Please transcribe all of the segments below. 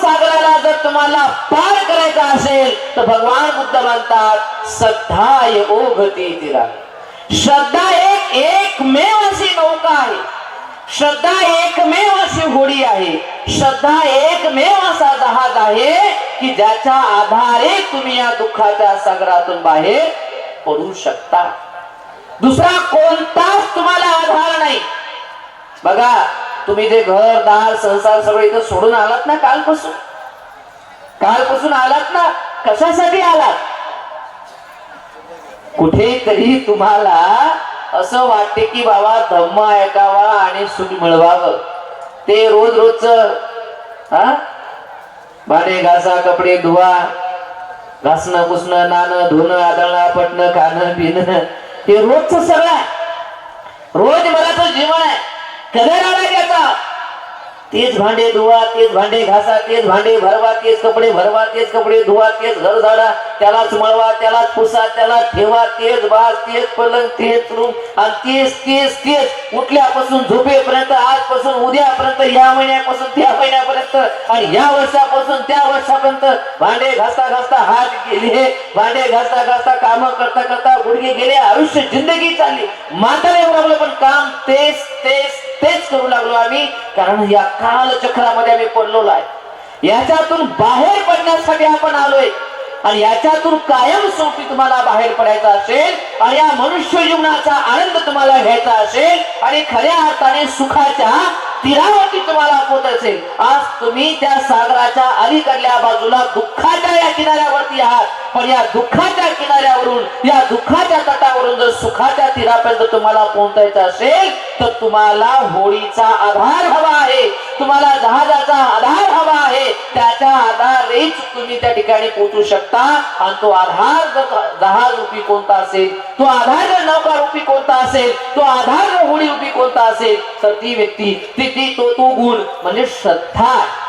सागराला जर तुम्हाला पार करायचा असेल तर भगवान बुद्ध म्हणतात श्रद्धा ओघती तिला. श्रद्धा एक एकमेव अशी नौका आहे. श्रद्धा एकमेव अशी होडी आहे. श्रद्धा एकमेव असा जहाज आहे की ज्याच्या आधारे तुम्ही या दुःखाच्या सागरातून बाहेर पडू शकता. दुसरा कोणताच तुम्हाला आधार नाही. बघा तुम्ही जे घर दार संसार सगळं इथं सोडून आलात ना कालपासून? कालपासून आलात ना? कशासाठी आलात? कुठेतरी तुम्हाला असं वाटते की बाबा धम्म ऐकावा आणि सुख मिळवावं. ते रोज रोजच हा? घासा कपडे धुवा घासणं पुसणं नाणं धुणं आदळणं पटणं खाणं पिणं हे रोजच सगळं आहे. रोज मलाच जीवन आहे. कलर आला त्याचा तेच भांडे धुवा तेच भांडे घासा तेच भांडे भरवा तेच कपडे भरवा तेच कपडे धुवा तेच घर झाडा त्यालाच मळवा त्यालाच पुसा त्याला ठेवा तेच बाज तेच पलंग तेच रूम आणि तेच तेच तेच. उठल्यापासून झोपेपर्यंत आजपासून उद्यापर्यंत या महिन्यापासून त्या महिन्यापर्यंत आणि या वर्षापासून त्या वर्षापर्यंत भांडे घासता घासता हात गेले. भांडे घासता घासता काम करता करता गुडघे गेले. आयुष्य जिंदगी चालली. माता येऊ पण काम तेच तेच तेच करू लागलो आम्ही. कारण या काल चक्रामध्ये आम्ही पडलो आहे. याच्यातून बाहेर पडण्यासाठी आपण आलोय. आणि याच्यातून कायम सोपी तुम्हाला बाहेर पडायचा असेल आणि या मनुष्य जीवनाचा आनंद तुम्हाला घ्यायचा असेल आणि खऱ्या अर्थाने सुखाच्या तीरावरती तुम्हाला पोत असेल. आज तुम्ही त्या सागराच्या अलीकडल्या बाजूला दुःखाच्या या किनाऱ्यावरती आहात. पण या दुःखाच्या किनाऱ्यावरून या दुःखाच्या तटावरून जर सुखाच्या तीरापर्यंत तुम्हाला पोहोचायचं असेल तर तुम्हाला होळीचा आधार हवा आहे. तुम्हाला जहाजाचा आधार हवा आहे. त्याच्या आधारेच तुम्ही त्या ठिकाणी पोहोचू शकता आणि तो आधार जर जहाज कोणता असेल तो आधार जर नौका रूपी कोणता असेल तो आधार जर होळी रुपी कोणता असेल तर ती व्यक्ती ती ती तो तो गुण म्हणजे श्रद्धा आहे.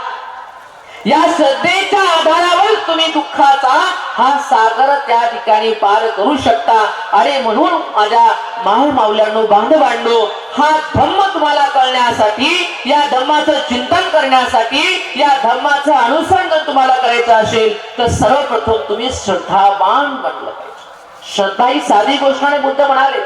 या श्रद्धेच्या आधारावर तुम्ही दुःखाचा हा सागर त्या ठिकाणी पार करू शकता. आणि म्हणून माझ्या माय मावल्यानो बांधवांनो हा धम्म तुम्हाला कळण्यासाठी या धम्माचं चिंतन करण्यासाठी या धम्माचं अनुसरण जर तुम्हाला करायचं असेल तर सर्वप्रथम तुम्ही श्रद्धावान बनलं पाहिजे. श्रद्धा ही साधी गोष्ट बुद्ध म्हणाले.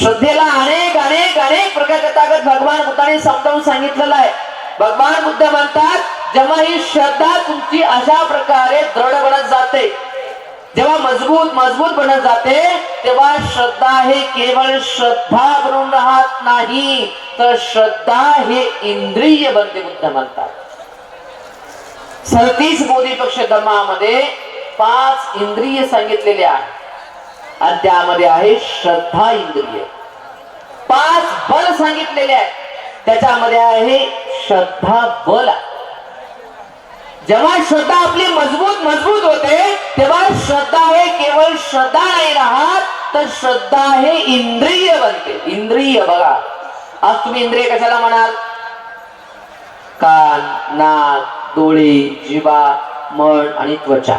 श्रद्धेला अनेक अनेक अनेक प्रकार ताकद भगवान बुद्धाने समजावून सांगितलेलं आहे. भगवान बुद्ध म्हणतात जेव्हा ही श्रद्धा तुमची अशा प्रकारे दृढ बनत जाते जेव्हा मजबूत मजबूत बनत जाते तेव्हा श्रद्धा हे केवळ श्रद्धा बनून राहत नाही तर श्रद्धा हे इंद्रिय बनते बुद्ध म्हणतात. सदतीस बोधी पक्ष धर्मामध्ये पाच इंद्रिय सांगितलेले आहे आणि त्यामध्ये आहे श्रद्धा इंद्रिय. पाच बल सांगितलेले आहे त्याच्यामध्ये आहे श्रद्धा बल जेव्हा श्रद्धा आपली मजबूत मजबूत होते तेव्हा श्रद्धा हे केवळ श्रद्धा नाही राहत तर श्रद्धा हे इंद्रिय बनते. इंद्रिय बघा. आज तुम्ही इंद्रिय कशाला म्हणाल? कान नाक डोळे जिवा मन आणि त्वचा.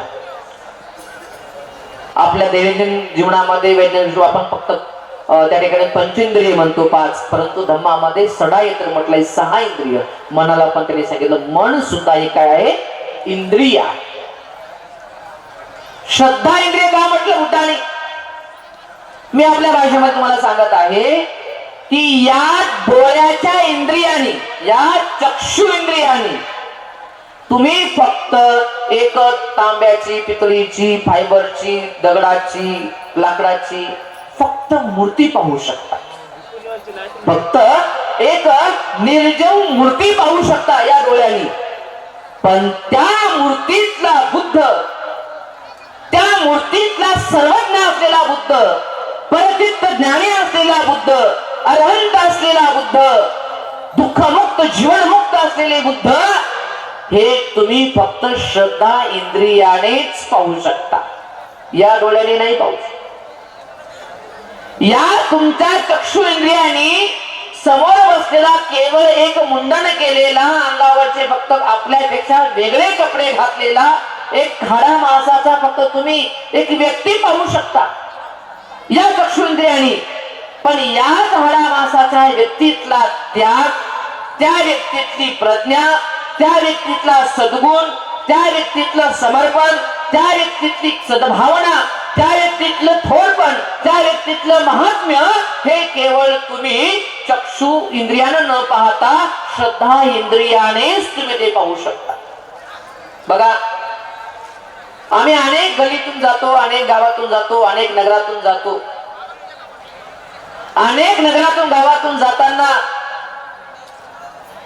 आपल्या दैनंदिन जीवनामध्ये वैज्ञानिक आपण फक्त त्या ठिकाणी पंचेंद्रिय म्हणतो पाच परंतु धम्मामध्ये सडा येत्र म्हटलंय सहा इंद्रिय. मनाला पण त्यांनी सांगितलं मन सुद्धा हे काय आहे? इंद्रिया. श्रद्धा इंद्रिय का म्हटलं बुद्धाने मी आपल्या भाषेमध्ये तुम्हाला सांगत आहे की या डोळ्याच्या इंद्रियाने या चक्षु इंद्रियाने तुम्ही फक्त एक तांब्याची पितळीची फायबरची दगडाची लाकडाची फक्त मूर्ती पाहू शकता. फक्त एक निर्जव मूर्ती पाहू शकता या डोळ्यांनी. पण त्या मूर्तीतला बुद्ध त्या मूर्तीतला सर्वज्ञ असलेला बुद्ध परचित्त ज्ञानी असलेला बुद्ध अरहंत असलेला बुद्ध दुःखमुक्त जीवनमुक्त असलेले बुद्ध हे तुम्ही फक्त श्रद्धा इंद्रियानेच पाहू शकता. या डोळ्याने नाही पाहू शकता. या तुमच्या चक्षु इंद्रियाने समोर बसलेला केवळ एक मुंडन केलेला अंगावरचे फक्त आपल्यापेक्षा वेगळे कपडे घातलेला एक खाडा माणसाचा फक्त तुम्ही एक व्यक्ती पाहू शकता. या चक्षुंद्रियाने. पण या खाडा मासाच्या व्यक्तीतला त्याग त्या व्यक्तीतली प्रज्ञा त्या व्यक्तीतला सद्गुण त्या व्यक्तीतलं समर्पण त्या व्यक्तीतली सद्भावना त्या व्यक्तीतलं थोरपण त्या व्यक्तीतलं महात्म्य हे केवळ तुम्ही चक्षु इंद्रियानं न पाहता श्रद्धा इंद्रियानेच तुम्ही ते पाहू शकता. बघा आम्ही अनेक गलीतून जातो अनेक गावातून जातो अनेक नगरातून जातो. अनेक नगरातून गावातून जाताना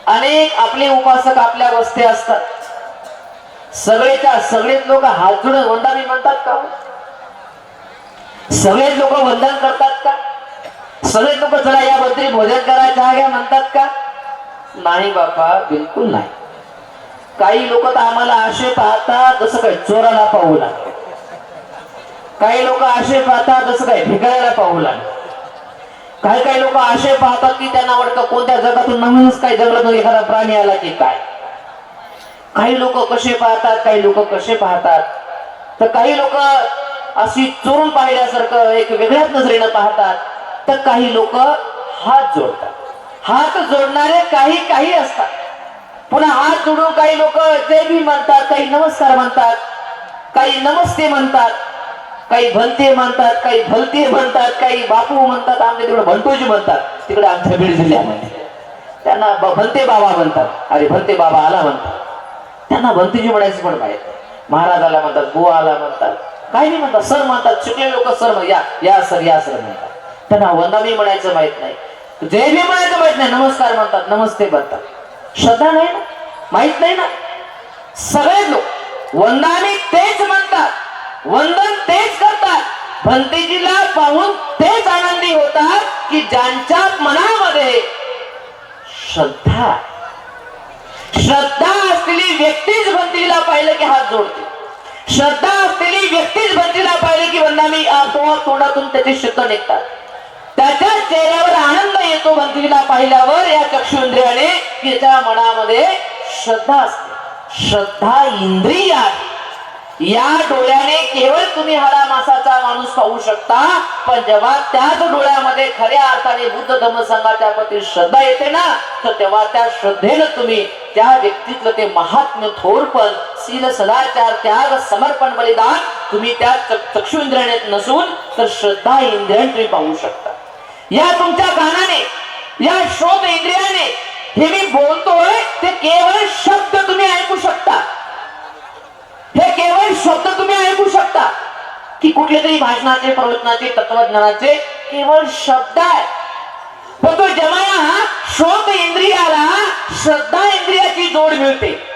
अनेक आपले उपासक आपल्या वस्ते असतात. सगळेच्या सगळेच लोक हात जोडून म्हणतात का हो? सगळेच लोक वंदन करतात का? सगळेच लोक चला या बद्दल भोजन करायचं आहे म्हणतात का? नाही बापा बिलकुल नाही. काही लोक तर आम्हाला असे पाहतात जसं काय चोराला पाहू लागले. काही लोक असे पाहतात जसं काय भिकाऱ्याला पाहू लागले. काही काही लोक असे पाहतात की त्यांना वाटतं कोणत्या जगातून नवीनच काही जंगलातून एखादा प्राणी आला की काय. काही लोक कसे पाहतात काही लोक कसे पाहतात. तर काही लोक अशी चोरून पाहिल्यासारखं एक वेगळ्याच नजरेनं पाहतात तर काही लोक हात जोडतात. हात जोडणारे काही काही असतात. पुन्हा हात जोडून काही लोक जय भी म्हणतात काही नमस्कार म्हणतात काही नमस्ते म्हणतात काही भलते म्हणतात काही भलते म्हणतात काही बापू म्हणतात आमच्या तिकडे भंटोजी म्हणतात तिकडे आमच्या बीड जिल्ह्यामध्ये. त्यांना भलते बाबा म्हणतात अरे भलते बाबा आला म्हणतात. त्यांना भलतेजी म्हणायचं पण माहीत नाही. महाराजाला म्हणतात बुवा आला म्हणतात काही नाही म्हणतात सर म्हणतात चुकले लोक सर या या सर या सर म्हणतात. त्यांना वंदावी म्हणायचं माहीत नाही. जय भीम म्हणायचं माहीत नाही नमस्कार म्हणतात नमस्ते म्हणतात. श्रद्धा नाही ना? माहीत नाही ना? सगळे लोक वंदानी तेच म्हणतात. वंदन तेच करतात. भंतेजीला पाहून तेच आनंदी होतात की ज्यांच्या मनामध्ये श्रद्धा श्रद्धा असलेली व्यक्तीच भंतीला पाहिलं की हात जोडते. श्रद्धा असलेली व्यक्तीच भंतीला पाहिली की वंदामी आपोआप तोंडातून त्याचे शब्द निघतात. त्याच्या चेहऱ्यावर आनंद येतो भक्तीला पाहिल्यावर या चक्षुंद्रियाने की त्याच्या मनामध्ये श्रद्धा असते. श्रद्धा इंद्रिय आहे. या डोळ्याने केवळ तुम्ही हरा मासाचा माणूस पाहू शकता पण जेव्हा त्याच डोळ्यामध्ये खऱ्या अर्थाने बुद्ध धर्म संघाच्या प्रती श्रद्धा येते ना तर तेव्हा त्या श्रद्धेनं तुम्ही त्या व्यक्तीतलं ते महात्म्य थोरपण शील सदाचार त्याग समर्पण बलिदान तुम्ही त्या चक्षु इंद्रियाने नसून तर श्रद्धा इंद्रियाने तुम्ही पाहू शकता. या तुमच्या कानाने या श्रोत इंद्रियाने हे मी बोलतोय ते केवळ शब्द तुम्ही ऐकू शकता. हे केवळ शब्द तुम्ही ऐकू शकता. की कुठले तरी भाषणाचे प्रवचनाचे तत्वज्ञानाचे केवळ शब्द आहे. पण तो जेव्हा या श्रोत इंद्रियाला श्रद्धा इंद्रियाची जोड मिळते.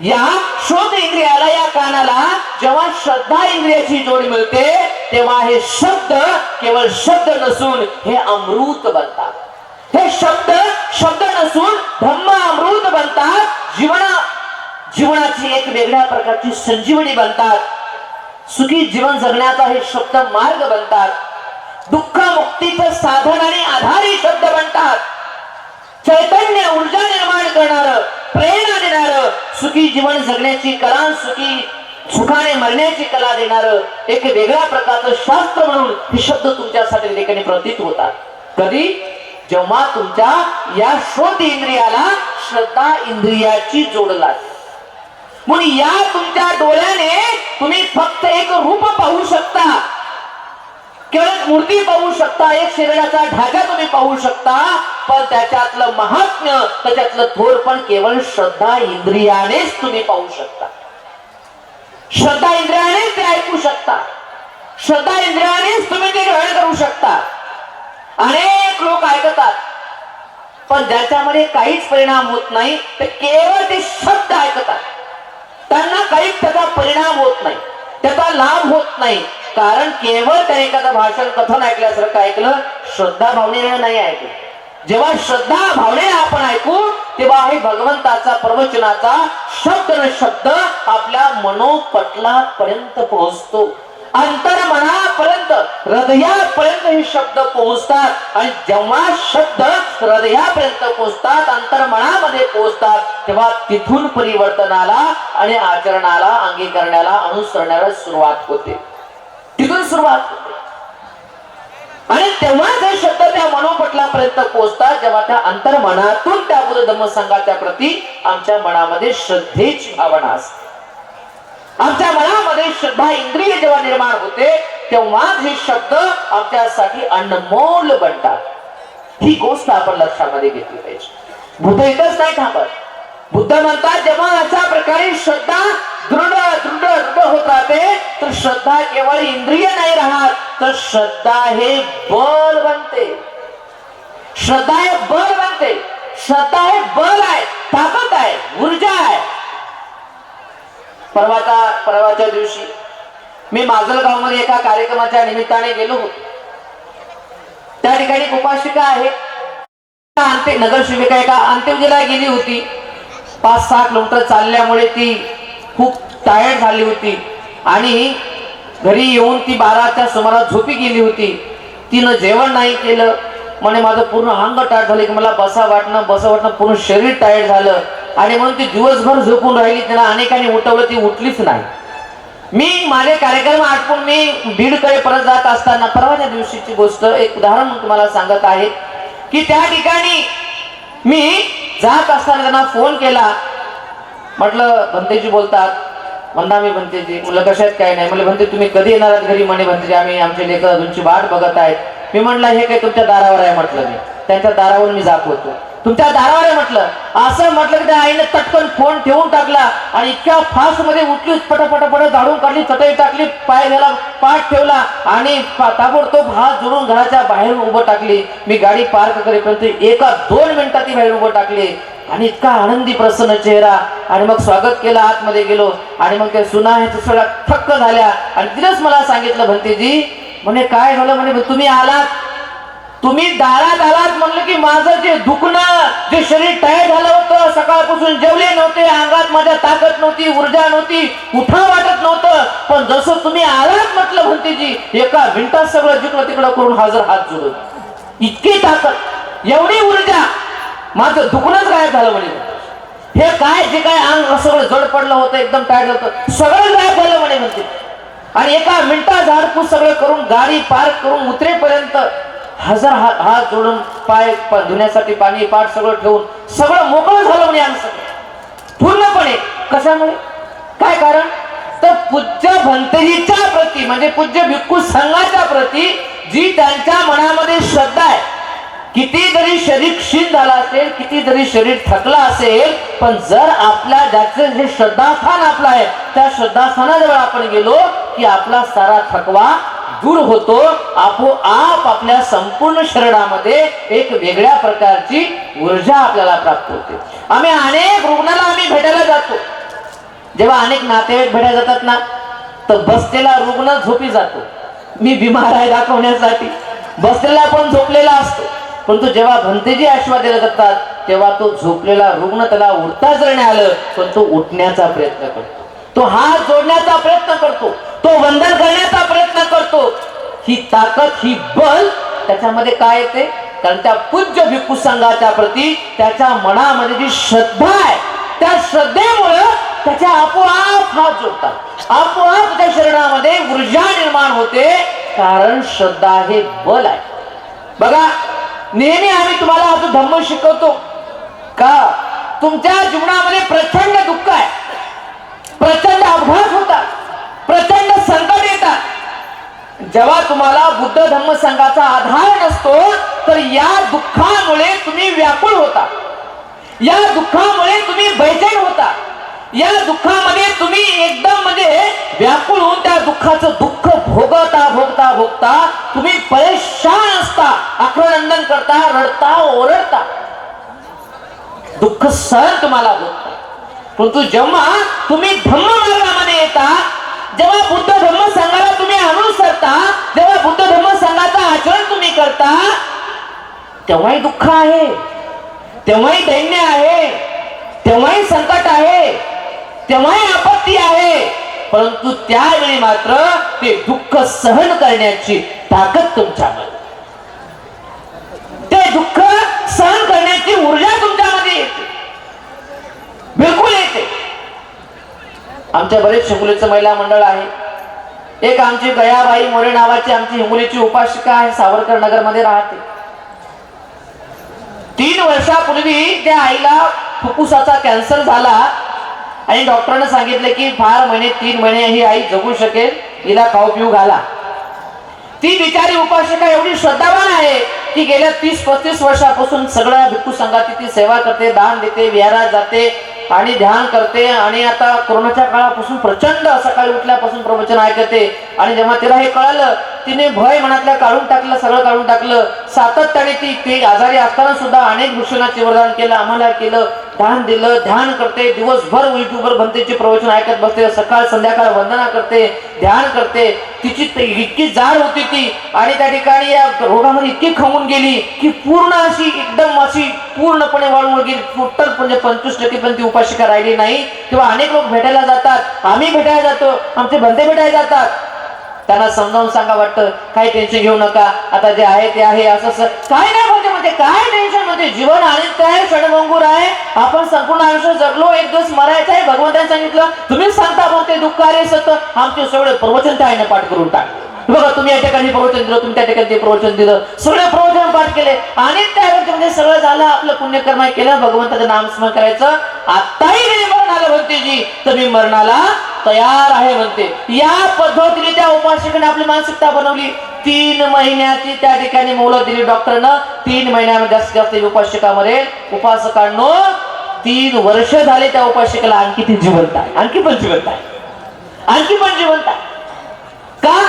या श्रोत इंद्रियाला या कानाला जेव्हा श्रद्धा इंद्रियाची जोड मिळते तेव्हा हे शब्द केवळ शब्द नसून हे अमृत बनतात. हे शब्द शब्द नसून धम्म अमृत बनतात जीवना जीवनाची एक वेगळ्या प्रकारची संजीवनी बनतात. सुखी जीवन जगण्याचा हे शब्द मार्ग बनतात. दुःख मुक्तीचं साधन आणि आधारी शब्द बनतात. चैतन्य ऊर्जा निर्माण करणार प्रेरणा देणार सुखी जीवन जगण्याची कला सुखी सुखाने मरण्याची कला देणार एक वेगळ्या प्रकारचं शास्त्र म्हणून हे शब्द तुमच्यासाठी ठिकाणी प्रतीत होतात. कधी? जेव्हा तुमच्या या श्रोत इंद्रियाला श्रद्धा इंद्रियाची जोड लागते. म्हणून या तुमच्या डोळ्याने तुम्ही फक्त एक रूप पाहू शकता. केवळ मूर्ती पाहू शकता एक शरीराचा ढाचा तुम्ही पाहू शकता पण त्याच्यातलं महात्म्य त्याच्यातलं थोर पण केवळ श्रद्धा इंद्रियानेच तुम्ही पाहू शकता. श्रद्धा इंद्रियानेच ते ऐकू शकता. श्रद्धा इंद्रियानेच तुम्ही ते ग्रहण करू शकता. अनेक लोक ऐकतात पण ज्याच्यामध्ये काहीच परिणाम होत नाही ते केवळ ते शब्द ऐकतात. त्यांना काही त्याचा परिणाम होत नाही. त्याचा लाभ होत नाही. कारण केवळ त्याने एखादं भाषण कथन ऐकल्यासारखं ऐकलं श्रद्धा भावनेने नाही ऐकलं. जेव्हा श्रद्धा भावने आपण ऐकू तेव्हा हे भगवंताचा प्रवचनाचा शब्द न शब्द आपल्या मनोपटलापर्यंत पोहोचतो. अंतर्मनापर्यंत हृदयापर्यंत हे शब्द पोहोचतात. आणि जेव्हा शब्द हृदयापर्यंत पोहोचतात अंतर्मनामध्ये पोहोचतात तेव्हा तिथून परिवर्तनाला आणि आचरणाला अंगीकरण्याला अनुसरण्याला सुरुवात होते. तिथून सुरुवात होते. आणि तेव्हा हे शब्द त्या मनोपटलापर्यंत पोहोचतात जेव्हा त्या अंतर्मनातून त्या बुद्ध धम्मसंघाच्या प्रती आमच्या मनामध्ये श्रद्धेची भावना असते. आमच्या मनामध्ये श्रद्धा इंद्रिय जेव्हा निर्माण होते तेव्हा हे शब्द आमच्यासाठी अनमोल बनतात. ही गोष्ट आपण लक्षामध्ये घेतली पाहिजे. बुद्ध इथंच नाही थांबत. बुद्ध म्हणतात जेव्हा अशा प्रकारे श्रद्धा दृढ दृढ दृढ होत राहते तर श्रद्धा केवळ इंद्रिय नाही राहत तर श्रद्धा हे बल बनते. श्रद्धा हे बल बनते. श्रद्धा हे बल आहे ताकद आहे ऊर्जा आहे. परवाचा परवाच्या दिवशी मी माजलगावमध्ये एका कार्यक्रमाच्या निमित्ताने गेलो होतो. त्या ठिकाणी उपासिका आहे. अंत्य नगरसेविका एका अंत्यविधीला गेली होती. पाच सहा किलोमीटर चालल्यामुळे ती खूप टायर्ड झाली होती. आणि घरी येऊन ती बाराच्या सुमारास झोपी गेली होती. तिनं जेवण नाही केलं. म्हणे माझं पूर्ण अंग टायर्ड झालं. की मला बसा वाटणं बसा वाटणं पूर्ण शरीर टायर्ड झालं. आणि म्हणून ती दिवसभर झोपून राहिली तिला अनेकांनी उठवलं ती उठलीच नाही. मी माझे कार्यक्रम आटपून मी बीडकडे परत जात असताना परवाच्या दिवशीची गोष्ट एक उदाहरण तुम्हाला सांगत आहे की त्या ठिकाणी मी जात असताना त्यांना फोन केला. म्हटलं भंतेजी बोलतात. म्हणता मी भंतेजी. मुलं कशात काय नाही? म्हणलं भंते तुम्ही कधी येणार आहात घरी? म्हणे भंतेजी आम्ही आमचे लेकर तुमची वाट बघत आहेत. मी म्हटलं हे काय तुमच्या दारावर आहे? म्हटलं मी. त्यांच्या दारावर मी जात होतो. तुमच्या दारावर म्हटलं. असं म्हटलं की त्या आईने तटकन फोन ठेवून टाकला आणि इतक्या फास्टमध्ये उठली पटपटपट झाडून काढली चटई टाकली पाय घ्यायला पाठ ठेवला आणि ताबडतोब हात जोडून घराच्या बाहेर उभं टाकली. मी गाडी पार्क करेपर्यंत एका दोन मिनिटात ती बाहेर उभं टाकली. आणि इतका आनंदी प्रसन्न चेहरा. आणि मग स्वागत केलं आतमध्ये गेलो. आणि मग ते सुना हे सगळ्या थक्क झाल्या. आणि तिनेच मला सांगितलं भंतीजी म्हणे काय झालं? म्हणे तुम्ही आलात. तुम्ही दारात आलात म्हणलं की माझं जे दुखणं जे शरीर टायर झालं होतं सकाळपासून जेवले नव्हते अंगात माझ्या ताकद नव्हती ऊर्जा नव्हती उठा वाटत नव्हतं. पण जसं तुम्ही आलात म्हटलं म्हणतेजी एका मिनिटात सगळं जिकडं तिकडं करून हजर हात जोडून. इतकी ताकद एवढी ऊर्जा माझं दुखणंच गायब झालं म्हणे. हे काय जे काय अंग सगळं जड पडलं होतं एकदम टायर होतं सगळं गायब झालं म्हणे म्हणते. आणि एका मिनिटात झाडपूस सगळं करून गाडी पार्क करून उतरेपर्यंत हजार हात हात जोडून पाय धुण्यासाठी पाणी पाठ सगळं ठेवून सगळं मोकळं झालं म्हणे आमचं. पूर्णपणे. कशामुळे? काय कारण? तर पूज्य भंतजीच्या प्रती म्हणजे पूज्य भिक्खू संघाच्या प्रती जी त्यांच्या मनामध्ये श्रद्धा आहे. किती जरी शरीर क्षीण झाला असेल किती जरी शरीर थकला असेल पण जर आपल्या ज्याचे जे श्रद्धास्थान आपलं आहे त्या श्रद्धास्थानाजवळ आपण गेलो की आपला सारा थकवा दूर होतो आपोआप आपल्या संपूर्ण शरीरामध्ये एक वेगळ्या प्रकारची ऊर्जा आपल्याला प्राप्त होते. आम्ही अनेक रुग्णाला आम्ही भेटायला जातो. जेव्हा अनेक नातेवाईक भेटायला जातात ना तर बसलेला रुग्ण झोपी जातो. मी बिमार आहे दाखवण्यासाठी. बसलेला पण झोपलेला असतो. परंतु जेव्हा भंतेजी आशीर्वाद दिला जातात तेव्हा तो झोपलेला रुग्ण त्याला उठता जर नाही आलं पण तो उठण्याचा प्रयत्न करतो. तो हात जोडण्याचा प्रयत्न करतो. तो वंदन करण्याचा प्रयत्न करतो. ही ताकद ही बल त्याच्यामध्ये काय येते? कारण त्या पूज्य भिक्खू संघाच्या प्रती त्याच्या मनामध्ये जी श्रद्धा आहे त्या श्रद्धेमुळं त्याच्या आपोआप हात जोडतात. आपोआप त्या शरीरामध्ये ऊर्जा निर्माण होते कारण श्रद्धा हे बल आहे. बघा नेहमी आम्ही तुम्हाला असं धम्म शिकवतो का तुमच्या जीवनामध्ये प्रचंड दुःख आहे. प्रचंड अपघात होतात. प्रचंड संकट येतात जेव्हा तुम्हाला बुद्ध धम्म संघाचा आधार नसतो तर या दुःखामुळे तुम्ही व्याकुळ होता. या दुःखामुळे तुम्ही बैचैन होता. या दुःखामध्ये तुम्ही एकदम म्हणजे व्याकुळ होऊन त्या दुःखाचं दुःख भोगता भोगता भोगता तुम्ही परेशान असता आक्रनंदन करता रडता ओरडता. दुःख सहन तुम्हाला होत परंतु जेव्हा तुम्ही धम्म मार्गामध्ये येता जेव्हा बुद्ध धम्म संघाला तुम्ही अनुसरता जेव्हा बुद्ध धम्म संघाचं आचरण तुम्ही करता तेव्हाही दुःख आहे तेव्हाही दैन्य आहे तेव्हाही संकट आहे तेव्हाही आपत्ती आहे. परंतु त्यावेळी मात्र ते दुःख सहन करण्याची ताकद तुमच्यामध्ये ते दुःख सहन करण्याची ऊर्जा तुमच्यामध्ये येते. बिलकुल आमच्या बरेच शंकुलीचं महिला मंडळ आहे. एक आमची गयाबाई मोरे नावाची आमची हिंगोलीची उपासिका आहे सावरकर नगरमध्ये राहते. तीन वर्षापूर्वी त्या आईला फुफ्फुसाचा कॅन्सर झाला. आणि डॉक्टरने सांगितले की फार महिने तीन महिने ही आई जगू शकेल हिला खाऊ पिऊ घाला. ती बिचारी उपासिका एवढी श्रद्धावान आहे की गेल्या तीस पस्तीस वर्षापासून सगळ्या भिक्खू संघाची ती सेवा करते दान देते विहारात जाते. आणि ध्यान करते. आणि आता कोरोनाच्या काळापासून प्रचंड सकाळी उठल्यापासून प्रवचन ऐकते. आणि जेव्हा तिला हे कळालं तिने भय मनातल्या काढून टाकलं सगळं काढून टाकलं. सातत्याने ती ते आजारी असताना सुद्धा अनेक भूषणाचे वरदान केलं आम्हाला केलं दान दिलं ध्यान करते दिवसभर युट्यूबवर भंतेचे प्रवचन ऐकत बसते सकाळ संध्याकाळ वंदना करते ध्यान करते. तिची इतकी जाड होती ती. आणि त्या ठिकाणी या रोगामध्ये इतकी खमून गेली की पूर्ण अशी एकदम अशी पूर्णपणे वाळून गेली टोटल म्हणजे पंचवीस टक्के पण ती उपाशिका राहिली नाही. किंवा अनेक लोक भेटायला जातात. आम्ही भेटायला जातो. आमचे भंते भेटायला जातात. त्यांना समजावून सांगा वाटतं. काही टेन्शन घेऊ नका. आता जे आहे ते आहे. असं काय नाही म्हणजे म्हणजे काय टेन्शन म्हणजे जीवन आनंद आहे क्षणभंगूर आहे. आपण संपूर्ण आयुष्य जगलो एक दिवस मरायचं आहे. भगवंताने सांगितलं तुम्हीच सांगता म्हणते दुःख आहे सत आमचे सगळे प्रवचन त्या आईने पाठ करून टाक बघा तुम्ही या ठिकाणी प्रवचन दिलं तुम्ही त्या ठिकाणी ते प्रवचन दिलं. सगळं प्रवचन पाठ केले. आणि त्या म्हणजे सगळं झालं आपलं पुण्यकर्म केलं. भगवंताचं नामस्मरण करायचं. आताही मरण आलं भक्तीजी. जी तर मी मरणाला तयार आहे म्हणते. या पद्धतीने त्या उपासकाने आपली मानसिकता बनवली. तीन महिन्याची त्या ठिकाणी मोलत दिली डॉक्टरनं. तीन महिन्यामध्ये जास्तीत जास्त उपासकामध्ये उपासकांनो तीन वर्ष झाले त्या उपासकाला आणखी ती जिवंत आहे. आणखी पण जिवंत आहे. आणखी पण जिवंत आहे. का?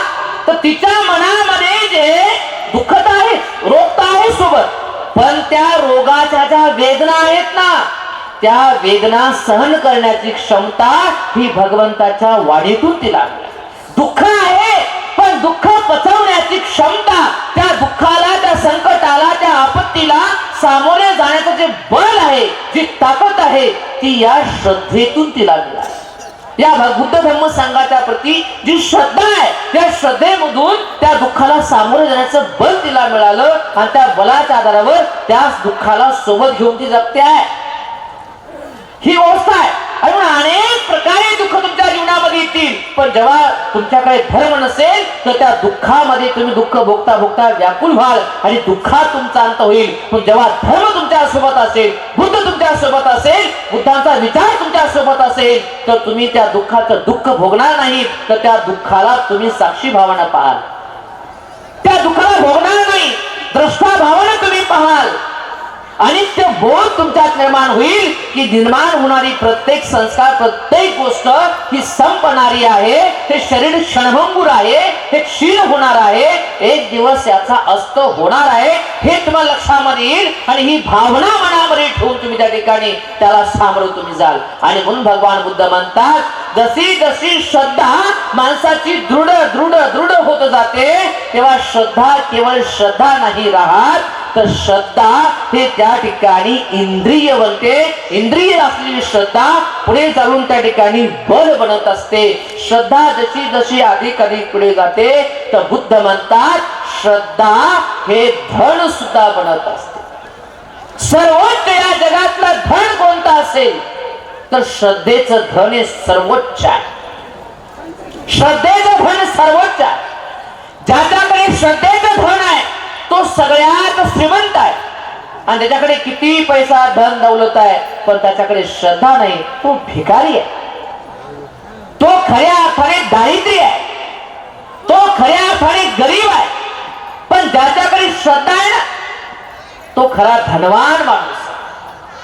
तर तिच्या मनामध्ये जे दुःखत आहे रोग तर आहे सोबत. पण त्या रोगाच्या ज्या वेदना आहेत ना त्या वेदना सहन करण्याची क्षमता ही भगवंताच्या वाढीतून तिला दुःख आहे पण दुःख पचवण्याची क्षमता त्या दुःखाला त्या संकटाला त्या आपत्तीला सामोरे जाण्याचं जे बल आहे जी ताकद आहे ती या श्रद्धेतून तिला मिळाली या बुद्ध धर्म संघाच्या प्रती जी श्रद्धा आहे त्या श्रद्धेमधून त्या दुःखाला सामोरे जाण्याचं बल तिला मिळालं आणि त्या बलाच्या आधारावर त्या दुःखाला सोबत घेऊन ती जगते आहे. ही अवस्था आहे. आणि म्हणून अनेक प्रकारे दुःख तुमच्या जीवनामध्ये येतील. पण जेव्हा तुमच्याकडे धर्म नसेल तर त्या दुःखामध्ये तुम्ही दुःख भोगता भोगता व्याकुल व्हाल आणि दुःखात तुमचा अंत होईल. पण जेव्हा धर्म तुमच्यासोबत असेल बुद्ध तुमच्यासोबत असेल बुद्धांचा विचार तुमच्यासोबत असेल तर तुम्ही त्या दुःखाचं दुःख भोगणार नाही तर त्या दुःखाला तुम्ही साक्षी भावना पाहाल. त्या दुःखाला भोगणार नाही. द्रष्टा भावना तुम्ही पाहाल. आणि ते बोध तुमच्यात निर्माण होईल की निर्माण होणारी प्रत्येक संस्कार प्रत्येक गोष्ट ही संपणारी आहे हे शरीर क्षणभंगूर आहे हे क्षीण होणार आहे एक दिवस याचा अस्त होणार आहे हे तुम्हाला लक्षामध्ये येईल आणि ही भावना मनामध्ये ठेवून तुम्ही त्या ठिकाणी त्याला सांभाळून तुम्ही जाल. आणि म्हणून भगवान बुद्ध म्हणतात जशी जशी श्रद्धा माणसाची दृढ दृढ दृढ होत जाते तेव्हा श्रद्धा केवळ श्रद्धा नाही राहत तर श्रद्धा हे त्या ठिकाणी इंद्रिय बनते इंद्रिय असलेली श्रद्धा पुढे चालून त्या ठिकाणी बल बनत असते. श्रद्धा जशी जशी अधिक अधिक पुढे जाते तर बुद्ध म्हणतात श्रद्धा हे धन सुद्धा बनत असते. सर्वोच्च या जगातलं धन कोणतं असेल? तर श्रद्धेचं धन हे सर्वोच्च आहे. श्रद्धेचं धन सर्वोच्च आहे. ज्याच्याकडे श्रद्धेचं धन आहे तो सगळ्यात श्रीमंत आहे. आणि त्याच्याकडे किती पैसा धन दौलत आहे पण त्याच्याकडे श्रद्धा नाही तो भिकारी आहे. तो खऱ्या अर्थाने दारिद्र्य आहे. तो खऱ्या अर्थाने गरीब आहे. पण ज्याच्याकडे श्रद्धा आहे ना तो खरा धनवान माणूस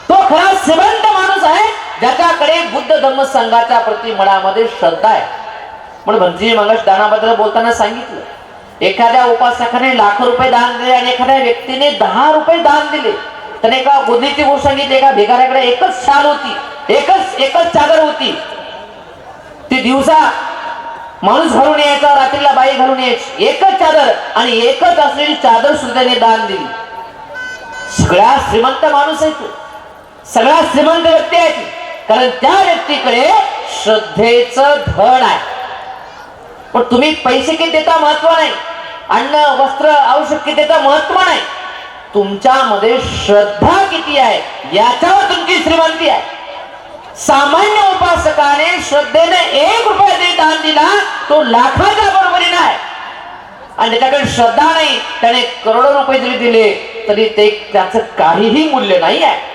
तो खरा श्रीमंत माणूस आहे ज्याच्याकडे बुद्ध धर्म संघाच्या प्रति मनामध्ये श्रद्धा आहे. म्हणून भंजी मंगश दानाबद्दल बोलताना सांगितलं एखाद्या उपासकाने लाख रुपये दान दिले आणि एखाद्या व्यक्तीने दहा रुपये दान दिले. त्याने एका बुद्धीची गोष्ट सांगितली एका भिकाऱ्याकडे एकच शाल होती एकच एकच चादर होती. ती दिवसा माणूस घालून यायचा रात्रीला बाई घालून यायची. एकच चादर आणि एकच असलेली चादर सुद्धा दान दिली. सगळ्या श्रीमंत माणूस आहे सगळ्या श्रीमंत व्यक्ती आहे कारण त्या व्यक्तीकडे श्रद्धेचं धन आहे. पण तुम्ही पैसे किती देता महत्त्व नाही. अन्न वस्त्र आवश्यकतेचं महत्त्व नाही. तुमच्यामध्ये श्रद्धा किती आहे याच्यावर तुमची श्रीमंती आहे. सामान्य उपासकाने श्रद्धेने एक रुपया दे दान दिला तो लाखाच्या बरोबरीने आहे. आणि त्याच्याकडे श्रद्धा नाही त्याने करोडो रुपये जरी दिले तरी ते त्याचं काहीही मूल्य नाही आहे.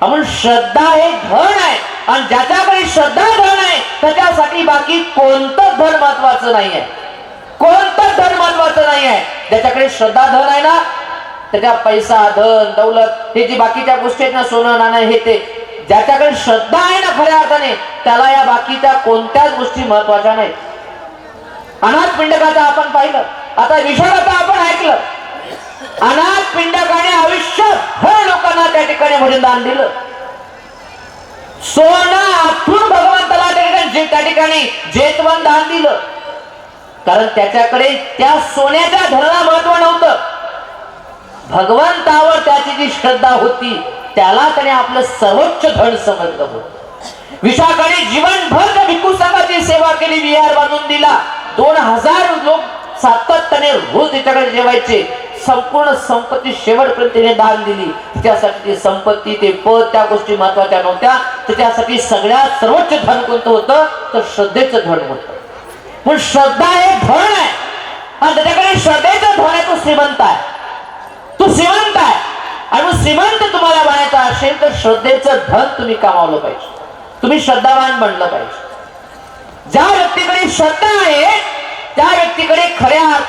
म्हणून श्रद्धा हे धन आहे. आणि ज्याच्याकडे श्रद्धा धन आहे त्याच्यासाठी बाकी कोणतं धन महत्वाचं नाही आहे कोणतं धन महत्वाचं नाही आहे ज्याच्याकडे श्रद्धा धन आहे ना त्याच्या पैसा धन दौलत हे जी बाकीच्या गोष्टी आहेत ना सोनं नाणं हे ते ज्याच्याकडे श्रद्धा आहे ना खऱ्या अर्थाने त्याला या बाकीच्या कोणत्याच गोष्टी महत्त्वाच्या नाही अनाथ पिंडकाचं आपण पाहिलं. आता विषादाचं आपण ऐकलं. अनाथ पिंडकाने आयुष्य हर लोकांना त्या ठिकाणी म्हणून दान दिलं. सोनं आथून भगवंताला त्या ठिकाणी त्या ठिकाणी जेतवन दान दिलं. कारण त्याच्याकडे त्या सोन्याच्या धनाला महत्त्व नव्हतं. भगवंतावर त्याची जी श्रद्धा होती त्याला त्याने आपलं सर्वोच्च धन समजलं होतं. विशाखाने जीवनभर भिकू संघाची सेवा केली विहार बांधून दिला. दोन हजार लोक सातत्याने रोज त्याच्याकडे जेवायचे. संपूर्ण संपत्ती शेवटपर्यंत तिने दान दिली. त्यासाठी ती संपत्ती ते पद त्या गोष्टी महत्त्वाच्या नव्हत्या. तर त्यासाठी सगळ्यात सर्वोच्च धन कोणतं होतं? तर श्रद्धेचं धन होतं. पण श्रद्धा हे धन आहे. आणि त्याच्याकडे श्रद्धेचं धन आहे तो श्रीमंत आहे. तो श्रीमंत आहे. आणि श्रीमंत तुम्हाला बनायचा असेल तर श्रद्धेचं धन तुम्ही कमावलं पाहिजे. तुम्ही श्रद्धावान बनलं पाहिजे. ज्या व्यक्तीकडे श्रद्धा आहे त्या व्यक्तीकडे खऱ्या